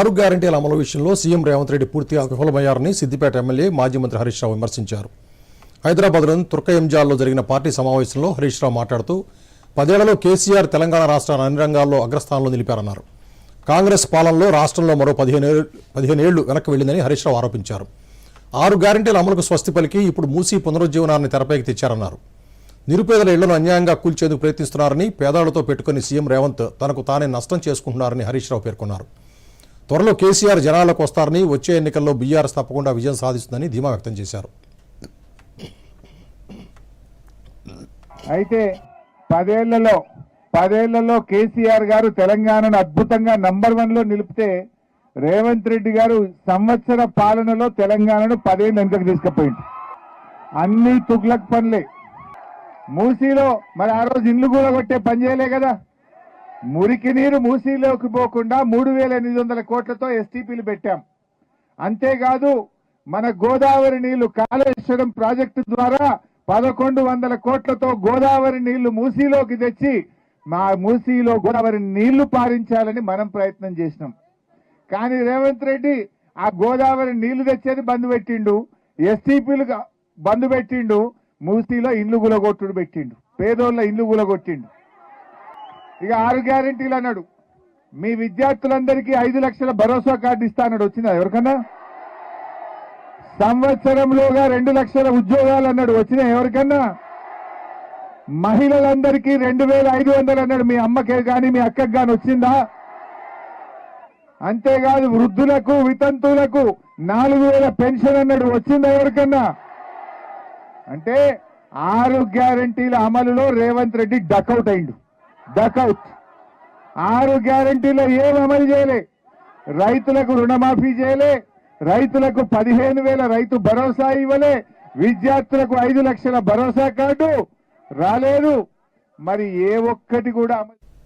ఆరు గ్యారంటీల అమలు విషయంలో సీఎం రేవంత్ రెడ్డి పూర్తిగా విఫలమయ్యారని సిద్దిపేట ఎమ్మెల్యే మాజీ మంత్రి హరీష్ రావు విమర్శించారు. హైదరాబాద్లోని తుర్కయంజాల్లో జరిగిన పార్టీ సమావేశంలో హరీష్ రావు మాట్లాడుతూ పదేళ్ళలో కేసీఆర్ తెలంగాణ రాష్ట్రాన్ని అన్ని రంగాల్లో అగ్రస్థానంలో నిలిపారన్నారు. కాంగ్రెస్ పాలనలో రాష్ట్రంలో మరో పదిహేను పదిహేనేళ్ళు వెనక్కి వెళ్ళిందని హరీష్ రావు ఆరోపించారు. ఆరు గ్యారంటీల అమలుకు స్వస్తి పలికి ఇప్పుడు మూసీ పునరుజ్జీవనాన్ని తెరపైకి తెచ్చారన్నారు. నిరుపేదల ఇళ్ళను అన్యాయంగా కూల్చేందుకు ప్రయత్నిస్తున్నారని పేదాలతో పెట్టుకుని సీఎం రేవంత్ తనకు తానే నష్టం చేసుకుంటున్నారని హరీష్ రావు పేర్కొన్నారు. త్వరలో కేసీఆర్ జనాలకు వస్తారని వచ్చే ఎన్నికల్లో బీఆర్ఎస్ తప్పకుండా విజయం సాధిస్తుందని ధీమా వ్యక్తం చేశారు. అయితే పదేళ్ళలో పదేళ్ళలో కేసీఆర్ గారు తెలంగాణను అద్భుతంగా నంబర్ వన్లో నిలిపితే రేవంత్ రెడ్డి గారు సంవత్సర పాలనలో తెలంగాణను పదేళ్ళు వెనుకకు తీసుకుపోయింది అన్ని తుగ్లక్ పనులే. మూసీలో మరి ఆ రోజు ఇల్లు కూడా కొట్టే పని చేయలే కదా. మురికి నీరు మూసీలోకి పోకుండా మూడు వేల ఎనిమిది వందల కోట్లతో ఎస్టీపీలు పెట్టాం. అంతేకాదు మన గోదావరి నీళ్ళు కాళేశ్వరం ప్రాజెక్టు ద్వారా పదకొండు వందల కోట్లతో గోదావరి నీళ్ళు మూసీలోకి తెచ్చి మా మూసీలో గోదావరి నీళ్ళు పారించాలని మనం ప్రయత్నం చేసినాం. కానీ రేవంత్ రెడ్డి ఆ గోదావరి నీళ్ళు తెచ్చేది బంద్ పెట్టిండు. ఎస్టీపీలు బంద్ పెట్టిండు. మూసీలో ఇల్లు గులగొట్టుడు పెట్టిండు. పేదోళ్ళ ఇల్లు గులగొట్టిండు. ఇక ఆరు గ్యారెంటీలు అన్నాడు. మీ విద్యార్థులందరికీ ఐదు లక్షల భరోసా కార్డు ఇస్తా అన్నాడు. వచ్చిందా? ఎవరికన్నా? సంవత్సరంలోగా రెండు లక్షల ఉద్యోగాలు అన్నాడు. వచ్చినా? ఎవరికన్నా? మహిళలందరికీ రెండు వేల ఐదు వందలు అన్నాడు. మీ అమ్మకే కానీ మీ అక్కకి కానీ వచ్చిందా? అంతేకాదు వృద్ధులకు వితంతువులకు నాలుగు వేల పెన్షన్ అన్నాడు. వచ్చిందా? ఎవరికన్నా? అంటే ఆరు గ్యారంటీల అమలులో రేవంత్ రెడ్డి డకౌట్ అయిండు. డకౌట్ ఆరు గ్యారంటీలో ఏం అమలు చేయలే? రైతులకు రుణమాఫీ చేయలే. రైతులకు పదిహేను వేల రైతు భరోసా ఇవ్వలే. విద్యార్థులకు ఐదు లక్షల భరోసా కార్డు రాలేదు. మరి ఏ ఒక్కటి కూడా అమలు